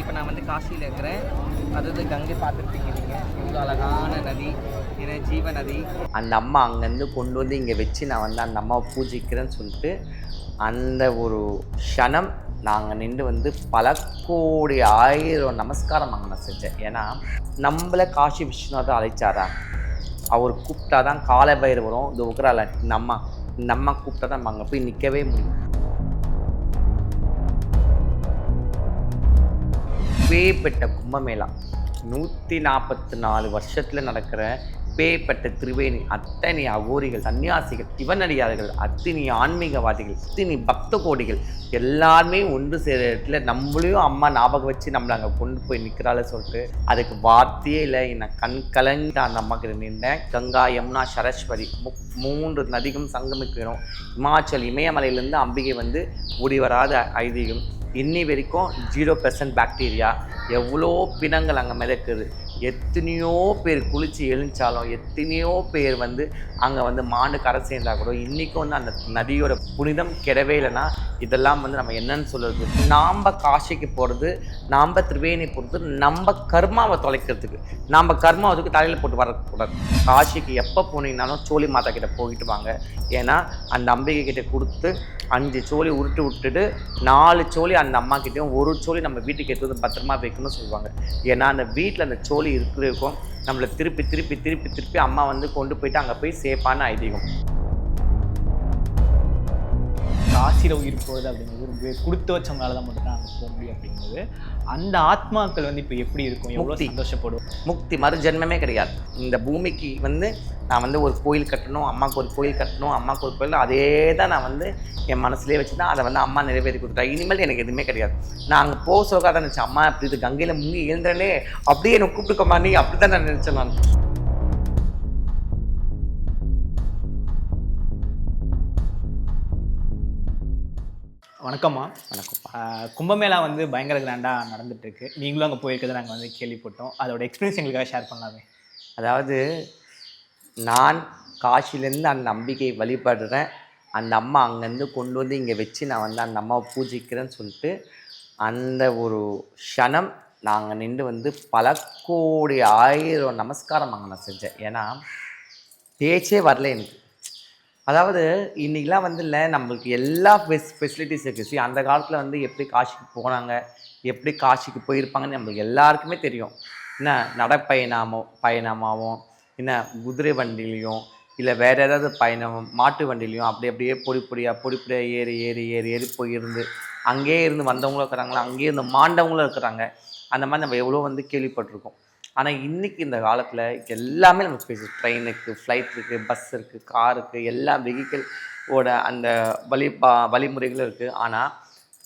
இப்போ நான் வந்து காசியில் இருக்கிறேன். அதாவது கங்கை பார்த்துருப்பீங்க நீங்கள் இவ்வளோ அழகான நதி இன ஜீவ நதி. அந்த அம்மா அங்கேருந்து கொண்டு வந்து இங்கே வச்சு நான் வந்து அந்த அம்மாவை பூஜிக்கிறேன்னு சொல்லிட்டு அந்த ஒரு க்ஷணம் நாங்கள் நின்று வந்து பல கோடி ஆயிரம் நமஸ்காரம் நாங்கள் நான் செஞ்சேன். ஏன்னா நம்மளை காசி விஸ்வநாதர் அழைச்சாரா? அவர் கூப்பிட்டா தான் கால பைரவரும் இந்த உக்ரால இந்த நம்ம இந்த கூப்பிட்டா தான் நம்ம அங்கே போய் நிற்கவே முடியும். பேப்பட்ட கும்பமேளா. நூற்றி நாற்பத்தி நாலு வருஷத்தில் நடக்கிற பேப்பட்ட திருவேணி அத்தனை அகோரிகள் சன்னியாசிகள் சிவனடியார்கள் அத்தினி ஆன்மீகவாதிகள் அத்தினி பக்த கோடிகள் எல்லாருமே ஒன்று சேர இடத்துல நம்மளையும் அம்மா ஞாபகம் வச்சு நம்மளை அங்கே கொண்டு போய் நிற்கிறாள் சொல்லிட்டு அதுக்கு வார்த்தையே இல்லை. என்ன கண் கலங்கி அந்த அம்மா கிட்ட நின்றேன் கங்கா யமுனா சரஸ்வதி மு மூன்று நதிகளும் சங்கமிக்கிறோம். இமாச்சல் இமயமலையிலேருந்து அம்பிகை வந்து ஓடி வராத ஐதீகம். இன்னி வரைக்கும் ஜீரோ பெர்சன்ட் பாக்டீரியா எவ்வளோ பிணங்கள் அங்கே மிதக்குது? எத்தனையோ பேர் குளிச்சு எழுந்தாலும் எத்தனையோ பேர் வந்து அங்கே வந்து மாண்டு கரை சேர்ந்தா கூட இன்றைக்கும் வந்து அந்த நதியோட புனிதம் கெடவே இல்லைன்னா இதெல்லாம் வந்து நம்ம என்னன்னு சொல்கிறது நாம் காசிக்கு போகிறது நாம் திரிவேணி போகிறது நம்ம கர்மாவை தொலைக்கிறதுக்கு. நாம் கர்மாவதுக்கு தலையில் போட்டு வரக்கூடாது காசிக்கு எப்போ போனீங்கனாலும் சோழி மாதா கிட்ட போயிட்டு வாங்க. ஏன்னா அந்த அம்பிகை கிட்ட கொடுத்து அஞ்சு சோழி உருட்டு விட்டுட்டு நாலு சோழி அந்த அம்மா கிட்டேயும் ஒரு சோழி நம்ம வீட்டுக்கு எடுத்து வந்து பத்திரமா வைக்கணும்னு சொல்லுவாங்க. ஏன்னா அந்த வீட்டில் அந்த சோழி இருக்கிறதுக்கும் நம்மளை திருப்பி திருப்பி திருப்பி திருப்பி அம்மா வந்து கொண்டு போயிட்டு அங்கே போய் சேஃபான ஐதீகம். காசியில் உயிர் போகிறது அப்படிங்கிறது ரொம்ப கொடுத்து வச்சவங்களால தான் மட்டும் தான் அங்கே போக முடியும் அப்படிங்கிறது. அந்த ஆத்மாக்கள் வந்து இப்போ எப்படி இருக்கும்? எவ்வளோ. சந்தோஷப்படும் முக்தி மறுஜென்மமே கிடையாது. இந்த பூமிக்கு வந்து நான் வந்து ஒரு கோயில் கட்டணும் அம்மாவுக்கு ஒரு கோயில் கட்டணும் அம்மாவுக்கு ஒரு கோயில் அதே தான் நான் வந்து என் மனசுலேயே வச்சு தான் அதை வந்து அம்மா நிறைவேற்றி கொடுத்துட்டா இனிமேல் எனக்கு எதுவுமே கிடையாது. நான் அங்கே போக சொல்ல தான் நினச்சேன். அம்மா இப்படி இது கங்கையில் முங்கி எழுந்தனே அப்படியே என்னை கூப்பிட்டுக்கோமா நீ அப்படி தான் நான் நினச்சேன் நான். வணக்கம்மா. வணக்கம்ப்பா. ஆஹ் கும்பமேளா வந்து பயங்கர கிராண்டாக நடந்துட்டு இருக்கு நீங்களும் அங்கே போயிருக்கிறத நாங்கள் வந்து கேள்விப்பட்டோம். அதோட எக்ஸ்பீரியன்ஸ் எங்களுக்காக ஷேர் பண்ணலாமே. அதாவது நான் காசிலேருந்து அந்த நம்பிக்கை வழிபடுறேன். அந்த அம்மா அங்கேருந்து கொண்டு வந்து இங்கே வச்சு நான் வந்து அந்த அம்மாவை பூஜிக்கிறேன்னு சொல்லிட்டு அந்த ஒரு க்ஷணம் நாங்கள் நின்று வந்து பல கோடி ஆயிரம் நமஸ்காரம் அங்கே நான் செஞ்சேன். ஏன்னா பேச்சே வரல எனக்கு. அதாவது இன்றைக்கெலாம் வந்து இல்லை நம்மளுக்கு எல்லா ஃபெஸ் ஃபெசிலிட்டிஸ் இருக்குது அந்த காலத்தில் வந்து எப்படி காசிக்கு போனாங்க எப்படி காசிக்கு போயிருப்பாங்கன்னு நம்மளுக்கு எல்லாருக்குமே தெரியும். என்ன நடப்பயணமோ பயணமாகவும் என்ன குதிரை வண்டிலையும் இல்லை வேறு ஏதாவது பயணம் மாட்டு வண்டிலையும் அப்படி அப்படியே பொடி பொடியாக பொடி பொடியாக ஏறி ஏறி ஏறி ஏறி போயிருந்து அங்கேயே இருந்து வந்தவங்களும் இருக்கிறாங்களா அங்கேயே இருந்து மாண்டவங்களும் இருக்கிறாங்க. அந்த மாதிரி நம்ம எவ்வளோ வந்து கேள்விப்பட்டிருக்கோம். ஆனால் இன்றைக்கி இந்த காலத்தில் எல்லாமே நமக்கு ட்ரெயின் ட்ரெயினுக்கு ஃப்ளைட் இருக்குது பஸ் இருக்குது கார் இருக்குது எல்லா வெஹிக்கிள் ஓட அந்த வழி பா வழிமுறைகளும் இருக்குது ஆனால்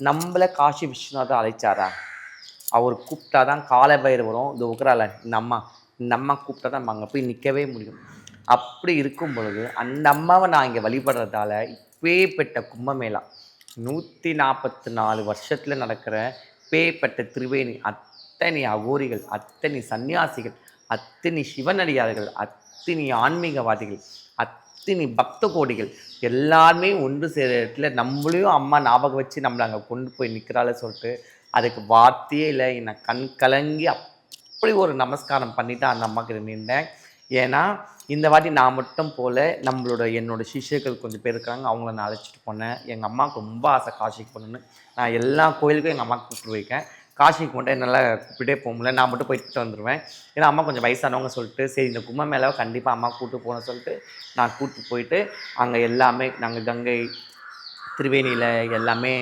நம்மளை காசி விஸ்வநாதர் அழைச்சாரா? அவர் கூப்பிட்டா தான் கால பைரவரும் இந்த உக்ரால இந்த அம்மா இந்த அம்மா கூப்பிட்டா தான் நம்ம அங்கே போய் நிற்கவே முடியும். அப்படி இருக்கும் பொழுது அந்த அம்மாவை நான் இங்கே வழிபடுறதால பேப்பட்ட கும்பமேளா நூற்றி நாற்பத்தி நாலு வருஷத்தில் நடக்கிற பேப்பட்ட திருவேணி அத்தனை அகோரிகள் அத்தனை சன்னியாசிகள் அத்தனை சிவனடியார்கள் அத்தனை ஆன்மீகவாதிகள் அத்தனை பக்த கோடிகள் எல்லாருமே ஒன்று சேர இடத்துல நம்மளையும் அம்மா ஞாபகம் வச்சு நம்மளை அங்கே கொண்டு போய் நிற்கிறாள் சொல்லிட்டு அதுக்கு வார்த்தையே இல்லை. என்னை கண் கலங்கி அப்படி ஒரு நமஸ்காரம் பண்ணிவிட்டு அந்த அம்மாவுக்கு நின்றேன். ஏன்னா இந்த வாட்டி நான் மட்டும் போல் நம்மளோட என்னோடய சிஷ்யர்கள் கொஞ்சம் பேர் இருக்காங்க. அவங்கள நான் அழைச்சிட்டு போனேன். எங்கள் அம்மாவுக்கு ரொம்ப ஆசை காசிக்கு போகணுன்னு நான் எல்லா கோயிலுக்கும் எங்கள் அம்மாவுக்கு கூப்பிட்டு போயிருக்கேன். காசிக்கு மட்டும் என்னால் கூப்பிட்டே போக முடியல. நான் மட்டும் போயிட்டு வந்துடுவேன் ஏன்னா அம்மா கொஞ்சம் வயசானவங்க சொல்லிட்டு சரி இந்த கும்ப மேலே கண்டிப்பாக அம்மா கூப்பிட்டு போகணும்னு சொல்லிட்டு நான் கூப்பிட்டு போயிட்டு அங்கே எல்லாமே நாங்கள் கங்கை திருவேணியில் எல்லாமே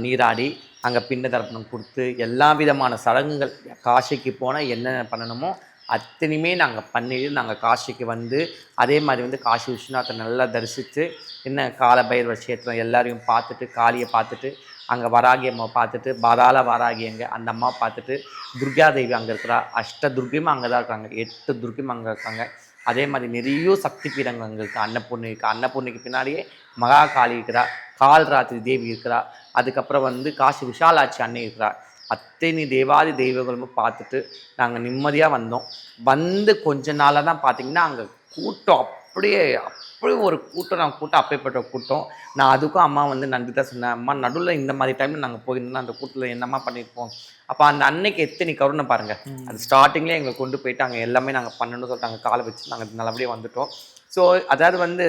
நீராடி அங்கே பின்ன தர்ப்பணம் கொடுத்து எல்லா விதமான சடங்குகள் காசிக்கு போனால் என்னென்ன பண்ணணுமோ அத்தனையுமே நாங்கள் பண்ணிட்டு நாங்கள் காசிக்கு வந்து அதே மாதிரி வந்து காசி விஸ்வநாத்தை நல்லா தரிசித்து என்ன கால பைரவ கஷேத்திரம் எல்லாரையும் பார்த்துட்டு காளியை பார்த்துட்டு அங்கே வராகி அம்மா பார்த்துட்டு பாதாள வராகி அங்கே அந்த அம்மா பார்த்துட்டு துர்கா தேவி அங்கே இருக்கிறா அஷ்ட துர்கையும் அங்கே தான் இருக்காங்க எட்டு துர்கையும் அங்கே இருக்காங்க. அதே மாதிரி நிறைய சக்தி பீடங்கள் அங்கே இருக்குது அன்னபூர்ணி இருக்குது அன்னபூர்ணிக்கு பின்னாடியே மகா காளி இருக்கிறா கால் ராத்திரி தேவி இருக்கிறா அதுக்கப்புறம் வந்து காசி விஷாலாட்சி அன்னை இருக்கிறா. அத்தனை தேவாதி தெய்வங்களும் பார்த்துட்டு நாங்கள் நிம்மதியாக வந்தோம். வந்து கொஞ்ச நாளாக தான் பார்த்தீங்கன்னா அங்கே கூட்டம் அப்படியே அப்படி ஒரு கூட்டம் நான் கூட்டம் அப்பேற்பட்ட கூட்டம். நான் அதுக்கும் அம்மா வந்து நன்றி தான் சொன்னேன். அம்மா நடுவில் இந்த மாதிரி டைமில் நாங்கள் போயிருந்தோம் அந்த கூட்டத்தில் என்னம்மா பண்ணியிருப்போம்? அப்போ அந்த அன்னைக்கு எத்தனை கருணை பாருங்க. அது ஸ்டார்டிங்லேயே எங்களை கொண்டு போயிட்டு அங்கே எல்லாமே நாங்கள் பண்ணணும்னு சொல்லிட்டு அங்கே காலை வச்சு நாங்கள் நல்லபடியாக வந்துட்டோம். ஸோ அதாவது வந்து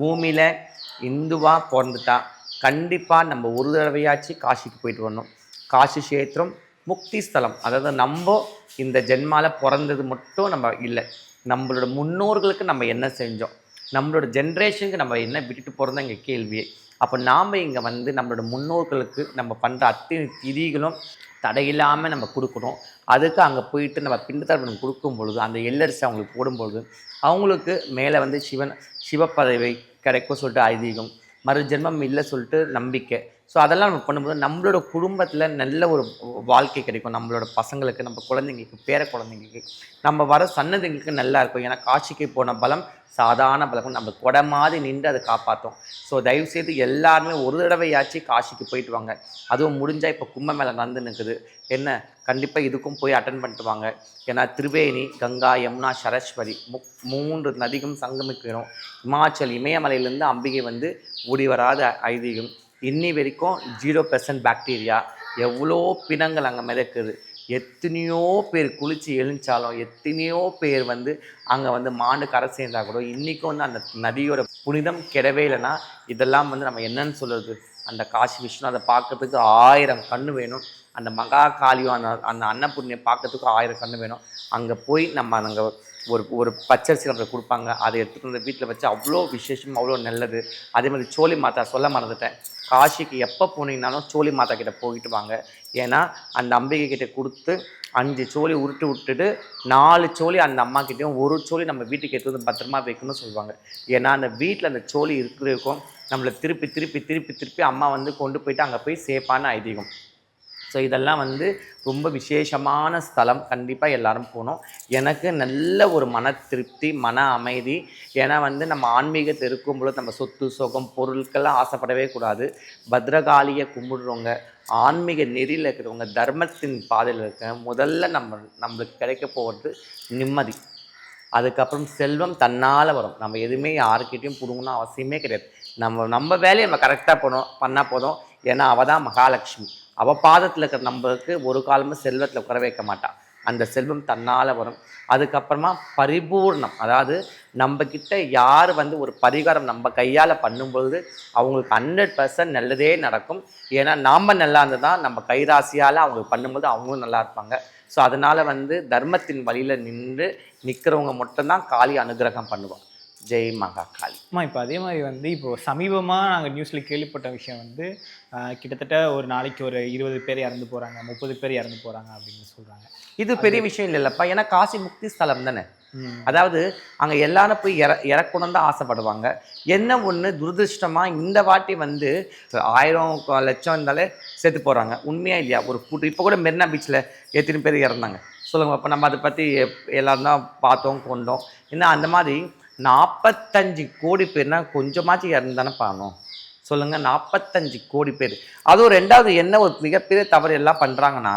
பூமியில் இந்துவாக பிறந்துட்டா கண்டிப்பாக நம்ம ஒரு தடவையாச்சு காசிக்கு போயிட்டு வரணும். காசி கஷேத்திரம் முக்தி ஸ்தலம். அதாவது நம்ம இந்த ஜென்மாவில் பிறந்தது மட்டும் நம்ம இல்லை. நம்மளோட முன்னோர்களுக்கு நம்ம என்ன செஞ்சோம்? நம்மளோட ஜென்ரேஷனுக்கு நம்ம என்ன விட்டுட்டு போகிறதா இங்கே கேள்வியே. அப்போ நாம் இங்கே வந்து நம்மளோட முன்னோர்களுக்கு நம்ம பண்ணுற அத்தனை திதிகளும் தடையில்லாமல் நம்ம கொடுக்கணும். அதுக்கு அங்கே போயிட்டு நம்ம பிண்டத்தர்ப்பணம் கொடுக்கும் பொழுது அந்த எல்லரிசி அவங்களுக்கு போடும்பொழுது அவங்களுக்கு மேலே வந்து சிவன் சிவப்பதவி கிடைக்கும் சொல்லிட்டு ஐதீகம் மறு ஜென்மம் இல்லை சொல்லிட்டு நம்பிக்கை. ஸோ அதெல்லாம் நம்ம பண்ணும்போது நம்மளோட குடும்பத்தில் நல்ல ஒரு வாழ்க்கை கிடைக்கும். நம்மளோட பசங்களுக்கு நம்ம குழந்தைங்களுக்கு பேர குழந்தைங்களுக்கு. நம்ம வர சன்னதிங்களுக்கு நல்லா இருக்கும். ஏன்னா காட்சிக்கு போன பலம் சாதாரண பலம். நம்ம கொடை மாதிரி நின்று அதை காப்பாற்றும் ஸோ தயவுசெய்து எல்லாருமே ஒரு தடவையாச்சும் காசிக்கு போயிட்டு வாங்க. அதுவும் முடிஞ்சால் இப்போ கும்பமேளா நடந்து நிற்குது என்ன? கண்டிப்பாக இதுக்கும் போய் அட்டன் பண்ணிட்டு வாங்க. ஏன்னா திரிவேணி கங்கா யமுனா சரஸ்வதி மு மூன்று நதிகளும் சங்கமிக்கிறோம். இமாச்சல் இமயமலையிலேருந்து அம்பிகை வந்து ஓடி வராத ஐதீகம். இன்னி வரைக்கும் ஜீரோ பெர்சன்ட் பாக்டீரியா எவ்வளோ பிணங்கள் அங்கே மிதக்குது. எத்தனையோ பேர் குளிச்சு எழுந்தாலும் எத்தனையோ பேர் வந்து அங்கே வந்து மாண்டு கரை சேர்ந்தா கூட இன்றைக்கும் வந்து அந்த நதியோட புனிதம் கெடவே இல்லைன்னா இதெல்லாம் வந்து நம்ம என்னன்னு சொல்கிறது அந்த காசி விஷ்ணு அதை பார்க்கறதுக்கு ஆயிரம் கண்ணு வேணும். அந்த மகா காளியும் அந்த அந்த அன்னபூர்ணியை பார்க்கறதுக்கு ஆயிரம் கண்ணு வேணும். அங்கே போய் நம்ம அங்கே ஒரு ஒரு பச்சரிசி நம்மளுக்கு கொடுப்பாங்க. அதை எடுத்துகிட்டு வந்து வீட்டில் வச்சு அவ்வளோ விசேஷம் அவ்வளோ நல்லது. அதே மாதிரி சோழி மாதா சொல்ல மறந்துட்டேன். காசிக்கு எப்போ போனீங்கனாலும் சோழி மாதா கிட்ட போயிட்டு வாங்க. ஏன்னா அந்த அம்பிகை கிட்ட கொடுத்து அஞ்சு சோழி உருட்டு விட்டுட்டு நாலு சோழி அந்த அம்மா கிட்டேயும் ஒரு சோழி நம்ம வீட்டுக்கு எடுத்து வந்து பத்திரமா வைக்கணும்னு சொல்லுவாங்க. ஏன்னா அந்த வீட்டில் அந்த சோழி இருக்கிறதுக்கும் நம்மளை திருப்பி திருப்பி திருப்பி திருப்பி அம்மா வந்து கொண்டு போயிட்டு அங்கே போய் சேஃபான ஐதீகம். ஸோ இதெல்லாம் வந்து ரொம்ப விசேஷமான ஸ்தலம். கண்டிப்பாக எல்லாரும் போகணும். எனக்கு நல்ல ஒரு மன திருப்தி மன அமைதி. ஏன்னா வந்து நம்ம ஆன்மீகத்தை இருக்கும் பொழுது நம்ம சொத்து சுகம் பொருட்கள்லாம் ஆசைப்படவே கூடாது. பத்ரகாளியை கும்பிடுறவங்க ஆன்மீக நெறியில் இருக்கிறவங்க தர்மத்தின் பாதையில் இருக்க முதல்ல நம்ம நம்மளுக்கு கிடைக்க போகிறது நிம்மதி. அதுக்கப்புறம் செல்வம் தன்னால் வரும். நம்ம எதுவுமே யாருக்கிட்டையும் பிடுங்கணும் அவசியமே கிடையாது. நம்ம நம்ம வேலையை நம்ம கரெக்டாக போனோம் பண்ணால் போதும். ஏன்னா அவள் தான் மகாலட்சுமி. அவள் பாதத்தில் இருக்கிற நம்மளுக்கு ஒரு காலமும் செல்வத்தில் குறை வைக்க மாட்டாள் அந்த செல்வம் தன்னால் வரும். அதுக்கப்புறமா பரிபூர்ணம். அதாவது நம்ம யார் வந்து ஒரு பரிகாரம் நம்ம கையால் பண்ணும்பொழுது அவங்களுக்கு ஹண்ட்ரட் பர்சன்ட் நல்லதே நடக்கும். ஏன்னா நாம் நல்லா இருந்து தான் நம்ம கைராசியால் அவங்களுக்கு பண்ணும்போது அவங்களும் நல்லா இருப்பாங்க. ஸோ அதனால் வந்து தர்மத்தின் வழியில் நின்று நிற்கிறவங்க மட்டும்தான் காளி அனுகிரகம் பண்ணுவோம் ஜெய் மகா காளி அம்மா இப்போ அதே மாதிரி வந்து இப்போ சமீபமாக நாங்கள் நியூஸில் கேள்விப்பட்ட விஷயம் வந்து கிட்டத்தட்ட ஒரு நாளைக்கு ஒரு இருபது பேர் இறந்து போகிறாங்க முப்பது பேர் இறந்து போகிறாங்க அப்படின்னு சொல்கிறாங்க இது பெரிய விஷயம் இல்லைல்லப்பா ஏன்னா காசி முக்தி ஸ்தலம் தானே? அதாவது அங்கே எல்லாரும் போய் இற இறக்கணும் தான் ஆசைப்படுவாங்க. என்ன ஒன்று துரதிருஷ்டமாக இந்த வாட்டி வந்து ஆயிரம் லட்சம் இருந்தாலே செத்து போகிறாங்க உண்மையா இல்லையா? ஒரு கூட்டு இப்போ கூட மெரினா பீச்சில் எத்தனை பேர் இறந்தாங்க? சொல்லுங்க அப்போ நம்ம அதை பற்றி எல்லாரும் தான் பார்த்தோம் கொண்டோம். ஏன்னா அந்த மாதிரி நாற்பத்தஞ்சு கோடி பேர்னா கொஞ்சமாச்சும் இறந்தானே பண்ணணும் சொல்லுங்கள் நாற்பத்தஞ்சு கோடி பேர். அதுவும் ரெண்டாவது என்ன ஒரு மிகப்பெரிய தவறு எல்லாம் பண்ணுறாங்கன்னா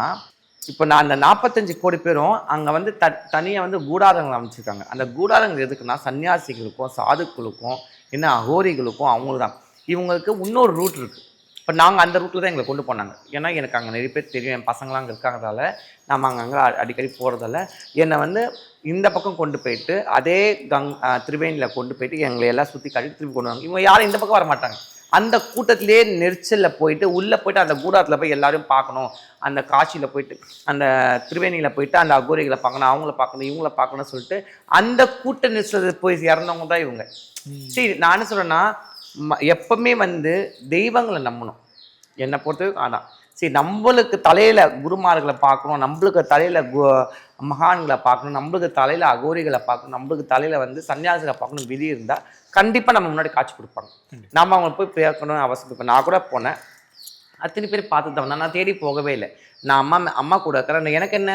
இப்போ நான் அந்த நாற்பத்தஞ்சு கோடி பேரும் அங்கே வந்து த தனியாக வந்து கூடாரங்கள் அமைச்சிருக்காங்க. அந்த கூடாரங்கள் எதுக்குன்னா சன்னியாசிகளுக்கும் சாதுக்களுக்கும் என்ன அகோரிகளுக்கும் அவங்களுக்கு தான். இவங்களுக்கு இன்னொரு ரூட் இருக்குது இப்போ நாங்கள் அந்த ரூட்டில் தான் எங்களை கொண்டு போனாங்க. ஏன்னா எனக்கு அங்கே நிறைய பேர் தெரியும். என் பசங்களாம் அங்கே இருக்காங்கிறதால நம்ம அங்கங்கே அடிக்கடி போகிறதால என்னை வந்து இந்த பக்கம் கொண்டு போயிட்டு அதே கங் திரிவேணியில் கொண்டு போயிட்டு எங்களை எல்லாம் சுற்றி காட்டி திருப்பி கொண்டு வாங்க. இவங்க யாரும் இந்த பக்கம் வர மாட்டாங்க. அந்த கூட்டத்திலேயே நெரிச்சலில் போயிட்டு உள்ளே போயிட்டு அந்த கூடாரத்தில் போய் எல்லாரையும் பார்க்கணும். அந்த காட்சியில் போயிட்டு அந்த திரிவேணியில் போயிட்டு அந்த அகோரிகளை பார்க்கணும் அவங்கள பார்க்கணும் இவங்கள பார்க்கணும்னு சொல்லிட்டு அந்த கூட்ட நெரிசலில் போய் இறந்தவங்க தான் இவங்க. சரி நான் என்ன சொல்கிறேன்னா எப்பவுமே வந்து தெய்வங்களை நம்பணும். என்னை பொறுத்தவரைக்கும் அதான். சரி நம்மளுக்கு தலையில் குருமார்களை பார்க்கணும் நம்மளுக்கு தலையில் கு மகான்களை பார்க்கணும் நம்மளுக்கு தலையில் அகோரிகளை பார்க்கணும் நம்மளுக்கு தலையில் வந்து சன்னியாசிகளை பார்க்கணும் விதி இருந்தால் கண்டிப்பாக நம்ம முன்னாடி காட்சி கொடுப்பாங்க. நம்ம அவங்களை போய் பேக்கணும் அவசியம் இப்போ நான் கூட போனேன். அத்தனை பேர் பார்த்து தான். நான் தேடி போகவே இல்லை. நான் அம்மா அம்மா கூட இருக்கிறேன். எனக்கு என்ன?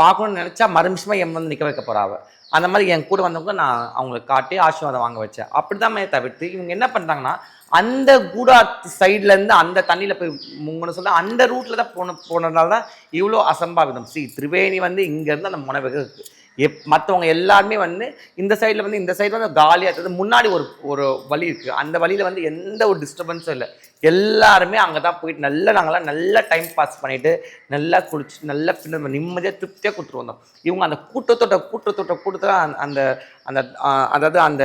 பார்க்கணும்னு நினச்சா மறுநிமிஷமாக என் வந்து நிற்க வைக்க போறா அவ. அந்த மாதிரி என் கூட வந்தவங்க நான் அவங்களுக்கு காட்டி ஆசீர்வாதம் வாங்க வச்சேன். அப்படிதான் தவிர்த்து இவங்க என்ன பண்ணுறாங்கன்னா அந்த கூடா சைட்லேருந்து அந்த தண்ணியில் போய் முங்கன்னு சொல்ல அந்த ரூட்டில் தான் போன போனதுனால தான் இவ்வளோ அசம்பாவிதம். சி திரிவேணி வந்து இங்கேருந்து அந்த முனைவகம் இருக்குது எப் மற்றவங்க எல்லாருமே வந்து இந்த சைடில் வந்து இந்த சைடு வந்து காலியாக இருக்குது முன்னாடி ஒரு ஒரு வழி இருக்குது அந்த வழியில் வந்து எந்த ஒரு டிஸ்டர்பன்ஸும் இல்லை. எல்லாருமே அங்கே தான் போயிட்டு நல்லா நாங்களாம் நல்லா டைம் பாஸ் பண்ணிட்டு நல்லா குளிச்சு நல்லா பின்ன நிம்மதியாக திருப்தியாக கொடுத்துட்டு வந்தோம். இவங்க அந்த கூட்டத்தோட கூட்டத்தோட கூட்டத்தில் அந்த அந்த அந்த அதாவது அந்த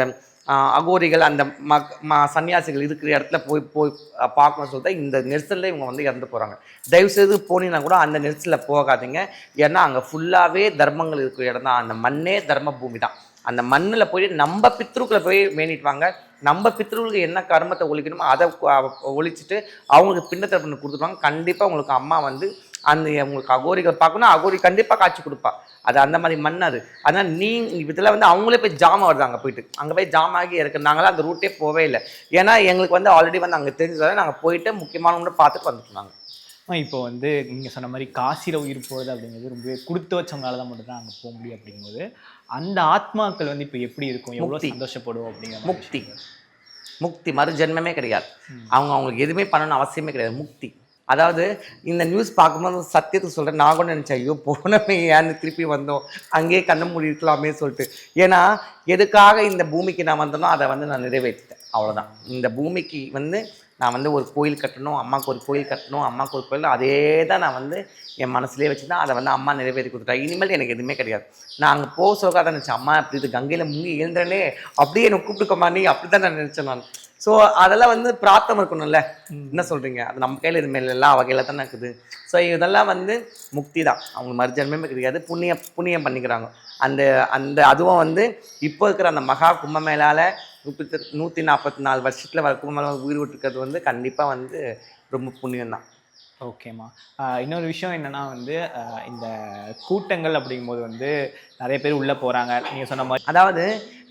அகோரிகள் அந்த ம ம சன்னியாசிகள் இருக்கிற இடத்துல போய் போய் பார்க்கணும்னு சொல்லிட்டு இந்த நெரிசலில் இவங்க வந்து இறந்து போகிறாங்க தயவுசெய்து போனீங்கன்னா கூட அந்த நெரிசலில் போகாதீங்க. ஏன்னா அங்கே ஃபுல்லாகவே தர்மங்கள் இருக்கிற இடம் தான். அந்த மண்ணே தர்ம பூமி தான். அந்த மண்ணில் போய் நம்ம பித்ருக்களை போய் வேண்டிட்டு வாங்க. நம்ம பித்ருக்களுக்கு என்ன கர்மத்தை ஒழிக்கணுமோ அதை ஒழிச்சிட்டு அவங்களுக்கு பின்னத்தை கொடுத்துருவாங்க கண்டிப்பாக உங்களுக்கு அம்மா வந்து அந்த உங்களுக்கு அகோரிகள் பார்க்கணும் அகோரி கண்டிப்பாக காட்சி கொடுப்பா. அது அந்த மாதிரி மண் அது. அதனால் நீ இதில் வந்து அவங்களே போய் ஜாம் வருது அங்கே போயிட்டு. அங்கே போய் ஜாம் ஆகி இருக்கு. நாங்களாம் அந்த ரூட்டே போவே இல்லை. ஏன்னா எங்களுக்கு வந்து ஆல்ரெடி வந்து அங்கே தெரிஞ்சதால நாங்கள் போயிட்டு முக்கியமானவங்க பார்த்துட்டு வந்துட்டு நாங்கள் ஆ, இப்போ வந்து நீங்கள் சொன்ன மாதிரி காசியில் உயிர் போகிறது அப்படிங்கிறது ரொம்பவே கொடுத்து வச்சவங்களால தான் மட்டும் தான் அங்கே போக முடியும் அப்படிங்கும்போது அந்த ஆத்மாக்கள் வந்து இப்போ எப்படி இருக்கும்? எவ்வளோ. சந்தோஷப்படும் அப்படிங்கிற முக்தி. முக்தி. மறு ஜென்மமே கிடையாது அவங்க அவங்களுக்கு எதுவுமே பண்ணணும்னு அவசியமே கிடையாது. முக்தி. அதாவது இந்த நியூஸ் பார்க்கும்போது சத்தியத்தை சொல்கிறேன் நான் கூட நினச்சேன் ஐயோ போனமே ஏன்னு திருப்பி வந்தோம். அங்கேயே கண்ண மூடி இருக்கலாமே சொல்லிட்டு. ஏன்னா எதுக்காக இந்த பூமிக்கு நான் வந்தனோ அதை வந்து நான் நிறைவேற்றிட்டேன். அவ்வளோதான் இந்த பூமிக்கு வந்து நான் வந்து ஒரு கோயில் கட்டணும் அம்மாவுக்கு ஒரு கோயில் கட்டணும் அம்மாவுக்கு ஒரு கோயில் அதே தான் நான் வந்து என் மனசுலேயே வச்சுதான் அதை வந்து அம்மா நிறைவேற்றி கொடுத்துட்டா. இனிமேல் எனக்கு எதுவுமே கிடையாது. நான் அங்கே போக சொல்ல தான் நினச்சேன். அம்மா இப்படி இது கங்கையில் முங்கி எழுந்தனே அப்படியே என்னை கூப்பிட்டுக்கோமா நீ அப்படி தான் நான் நினச்சேன் நான். ஸோ அதெல்லாம் வந்து பிரார்த்தம் இருக்கணும்ல. என்ன சொல்கிறீங்க அது நம்ம கையில் இல்லை எல்லாம் வகையில் தானே இருக்குது. ஸோ இதெல்லாம் வந்து முக்தி தான். அவங்க மறுஜன்மமே கிடையாது புண்ணிய புண்ணியம் பண்ணிக்கிறாங்க. அந்த அந்த அதுவும் வந்து இப்போ இருக்கிற அந்த மகா கும்பமேளால முப்பத்தி நூற்றி நாற்பத்தி நாலு வருஷத்தில் வர கும்பமேளா உயிர் விட்டுருக்கிறது வந்து கண்டிப்பாக வந்து ரொம்ப புண்ணியம் தான் ஓகேம்மா. இன்னொரு விஷயம் என்னென்னா வந்து இந்த கூட்டங்கள் அப்படிங்கும்போது வந்து நிறைய பேர் உள்ளே போகிறாங்க நீங்கள் சொன்ன மாதிரி அதாவது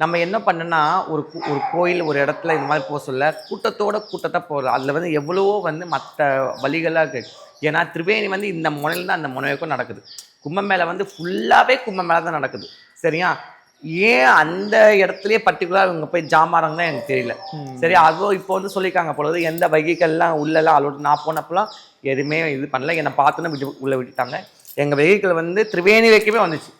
நம்ம என்ன பண்ணோன்னா ஒரு ஒரு கோயில் ஒரு இடத்துல இந்த மாதிரி போக சொல்ல கூட்டத்தோட கூட்டத்தை போகிறது அதில் வந்து எவ்வளவோ வந்து மற்ற வழிகளாக இருக்குது ஏன்னா திரிவேணி வந்து இந்த முனையில் தான் அந்த முனைக்கும் நடக்குது. கும்பமேளை வந்து ஃபுல்லாகவே கும்பமேளை தான் நடக்குது. சரியா? ஏன் அந்த இடத்துலயே பர்டிகுலர் இவங்க போய் ஜாமாறாங்கன்னா எனக்கு தெரியல. சரி அதுவும் இப்போ வந்து சொல்லியிருக்காங்க பொழுது எந்த வகைகள்லாம் உள்ளெல்லாம் அலோட் நான் போனப்பெல்லாம் எதுவுமே இது பண்ணல. என்னை பார்த்துன்னு விட்டு உள்ளே விட்டுட்டாங்க. எங்கள் வெஹிக்கிள் வந்து திரிவேணி வரைக்குமே வந்துச்சு.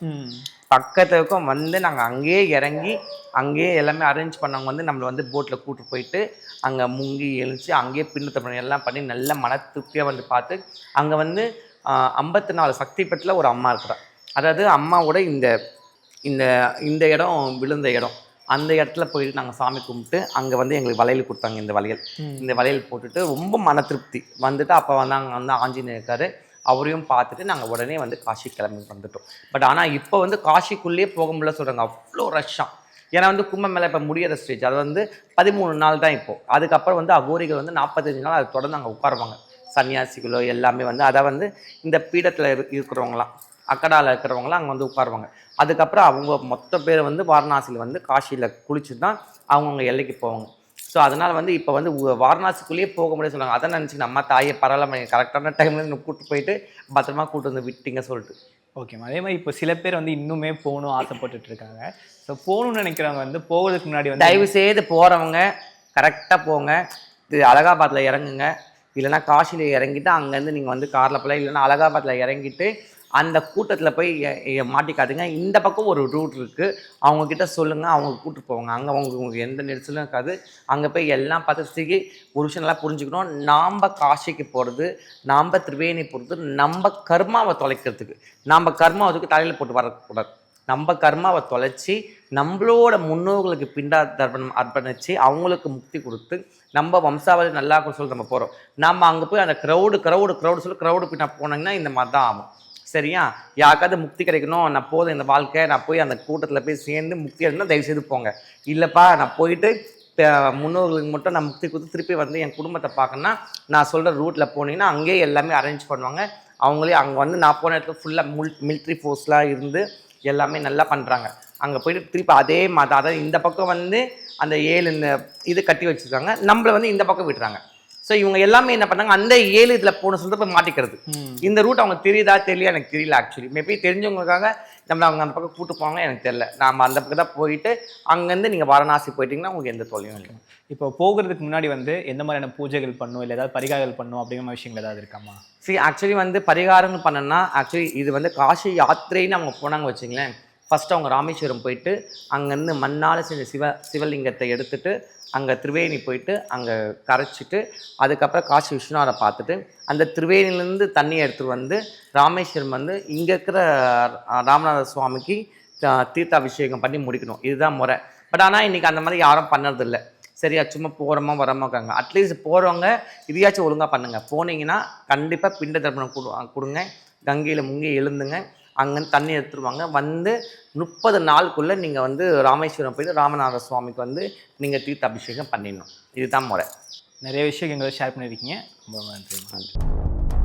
பக்கத்துக்கும் வந்து நாங்கள் அங்கேயே இறங்கி அங்கேயே எல்லாமே அரேஞ்ச் பண்ணவங்க வந்து நம்மளை வந்து போட்டில் கூட்டு போயிட்டு அங்கே முங்கி எழுந்துச்சு. அங்கேயே பின்னத்தை பண்ணி எல்லாம் பண்ணி நல்ல மன திருப்தியாக வந்து பார்த்து அங்கே வந்து ஐம்பத்தி நாலு சக்தி பெட்டில் ஒரு அம்மா இருக்கிறா. அதாவது அம்மாவோட இந்த இந்த இந்த இடம் விழுந்த இடம். அந்த இடத்துல போயிட்டு நாங்கள் சாமி கும்பிட்டு அங்கே வந்து எங்களுக்கு வளையல் கொடுத்தாங்க இந்த வளையல். இந்த வளையல் போட்டுட்டு ரொம்ப மன திருப்தி. வந்துட்டு அப்போ வந்து அங்கே வந்து ஆஞ்சநேயர் இருக்காரு அவரையும் பார்த்துட்டு நாங்கள் உடனே வந்து காசி கிளம்பி வந்துட்டோம். பட் ஆனால் இப்போ வந்து காசிக்குள்ளேயே போக முடியல சொல்கிறாங்க அவ்வளோ ரஷ்ஷாக ஏன்னா வந்து கும்பமேளா இப்போ முடியிற ஸ்டேஜ் அது வந்து பதிமூணு நாள் தான் இப்போ. அதுக்கப்புறம் வந்து அகோரிகள் வந்து நாற்பத்தஞ்சு நாள் அது தொடர்ந்து அங்கே உட்காருவாங்க. சன்னியாசிகளோ எல்லாமே வந்து அதை வந்து இந்த பீடத்தில் இரு இருக்கிறவங்களாம் அக்கடாவில் இருக்கிறவங்களாம் அங்கே வந்து உட்காருவாங்க. அதுக்கப்புறம் அவங்க மொத்த பேர் வந்து வாரணாசியில் வந்து காசியில் குளிச்சு தான் அவங்கவுங்க எல்லைக்கு போவாங்க. ஸோ அதனால் வந்து இப்போ வந்து வாரணாசிக்குள்ளேயே போக முடியாது சொல்லுவாங்க. அதை நினச்சி நம்ம தாயை பரவாயில்ல கரெக்டான டைமில் கூப்பிட்டு போயிட்டு பத்திரமா கூட்டு வந்து விட்டீங்க சொல்லிட்டு. ஓகேம்மா அதே மாதிரி இப்போ சில பேர் வந்து இன்னுமே போகணும் ஆசைப்பட்டுட்டு இருக்காங்க. ஸோ போகணும்னு நினைக்கிறவங்க வந்து போகிறதுக்கு முன்னாடி வந்து தயவு செய்து போகிறவங்க கரெக்டாக போங்க. இது அலகாபாத்தில் இறங்குங்க. இல்லைன்னா காசியில் இறங்கிட்டு அங்கேருந்து நீங்கள் வந்து காரில் போகலாம் இல்லைன்னா அலகாபாத்தில் இறங்கிட்டு அந்த கூட்டத்தில் போய் மாட்டிக்காதுங்க. இந்த பக்கம் ஒரு ரூட் இருக்குது அவங்கக்கிட்ட சொல்லுங்கள் அவங்க கூப்பிட்டு போவாங்க. அங்கே அவங்க உங்களுக்கு எந்த நெரிசலும் இருக்காது. அங்கே போய் எல்லாம் பார்த்து ஒரு விஷயம் நல்லா புரிஞ்சுக்கணும். நாம் காசிக்கு போகிறது நாம் திரிவேணி போகிறது நம்ம கர்மாவை தொலைக்கிறதுக்கு. நம்ம கர்மாவதுக்கு தலையில் போட்டு வரக்கூடாது. நம்ம கர்மாவை தொலைச்சி நம்மளோட முன்னோர்களுக்கு பிண்டா தர்ப்பணம் அர்ப்பணித்து அவங்களுக்கு முக்தி கொடுத்து நம்ம வம்சாவளி நல்லா சொல்லி நம்ம போகிறோம் நம்ம அங்கே போய் அந்த க்ரௌடு க்ரௌடு க்ரௌடு சொல்லி க்ரௌடு பின்னா போனோங்கன்னா இந்த மாதிரி தான் ஆகும். சரியா? யாருக்காவது முக்தி கிடைக்கணும் நான் போதும் இந்த வாழ்க்கை. நான் போய் அந்த கூட்டத்தில் போய் சேர்ந்து முக்தி அடைந்தா தயவு செய்து போங்க. இல்லைப்பா நான் போயிட்டு முன்னோர்களுக்கு மட்டும் நான் முக்தி கொடுத்து திருப்பி வந்து என் குடும்பத்தை பார்க்கணுன்னா நான் சொல்கிற ரூட்டில் போனீங்கன்னா அங்கேயே எல்லாமே அரேஞ்ச் பண்ணுவாங்க. அவங்களே அங்கே வந்து நான் போன இடத்துல ஃபுல்லாக முல் மிலிட்ரி ஃபோர்ஸ்லாம் இருந்து எல்லாமே நல்லா பண்ணுறாங்க அங்கே போயிட்டு திருப்பி அதே மாதிரி அதாவது இந்த பக்கம் வந்து அந்த ஏழு இந்த இது கட்டி வச்சுருக்காங்க. நம்மளை வந்து இந்த பக்கம் விடுறாங்க ஸோ இவங்க எல்லாமே என்ன பண்ணாங்க அந்த ஏழு இதில் போன போய் மாட்டிக்கிறது. இந்த ரூட் அவங்க தெரியுதா தெரியல எனக்கு தெரியல ஆக்சுவலி மேபி தெரிஞ்சவங்களுக்காக நம்மளை அவங்க அந்த பக்கம் கூட்டு போவாங்க எனக்கு தெரியல. நாம் அந்த பக்கம் தான் போயிட்டு அங்கேருந்து நீங்கள் வாரணாசி போயிட்டீங்கன்னா உங்களுக்கு எந்த தொல்லையும் இல்லை. இப்போ போகிறதுக்கு முன்னாடி வந்து எந்த மாதிரியான பூஜைகள் பண்ணும் இல்லை ஏதாவது பரிகாரங்கள் பண்ணும் அப்படிங்கிற மாதிரி விஷயங்கள் ஏதாவது இருக்காமா? See ஆக்சுவலி வந்து பரிகாரங்கள் பண்ணனா ஆக்சுவலி இது வந்து காசி யாத்திரைன்னு அவங்க போனாங்க வச்சுங்களேன் ஃபஸ்ட்டு அவங்க ராமேஸ்வரம் போயிட்டு அங்கேருந்து மண்ணால் செஞ்ச சிவ சிவலிங்கத்தை எடுத்துட்டு அங்கே திரிவேணி போயிட்டு அங்கே கரைச்சிட்டு அதுக்கப்புறம் காசி விஸ்வநாதரை பார்த்துட்டு அந்த திரிவேணிலேருந்து தண்ணியை எடுத்துகிட்டு வந்து ராமேஸ்வரம் வந்து இங்கே இருக்கிற ராமநாத சுவாமிக்கு த- தீர்த்தாபிஷேகம் பண்ணி முடிக்கணும். இதுதான் முறை. பட் ஆனால் இன்றைக்கி அந்த மாதிரி யாரும் பண்ணுறதில்ல. சரியா சும்மா போகிறோமா வரோமா இருக்காங்க. அட்லீஸ்ட் போகிறவங்க இதையாச்சும் ஒழுங்காக பண்ணுங்கள் போனீங்கன்னா கண்டிப்பாக பிண்ட தர்ப்பணம் கொடு கொடுங்க. கங்கையில் முங்கி எழுந்துங்க. அங்கேருந்து தண்ணி எடுத்துருவாங்க. வந்து முப்பது நாளுக்குள்ளே நீங்கள் வந்து ராமேஸ்வரம் போயிட்டு ராமநாத சுவாமிக்கு வந்து நீங்கள் தீர்த்த அபிஷேகம் பண்ணிடணும். இதுதான் முறை. நிறைய விஷயம் எங்களை ஷேர் பண்ணியிருக்கீங்க. ரொம்ப நன்றி. நன்றி.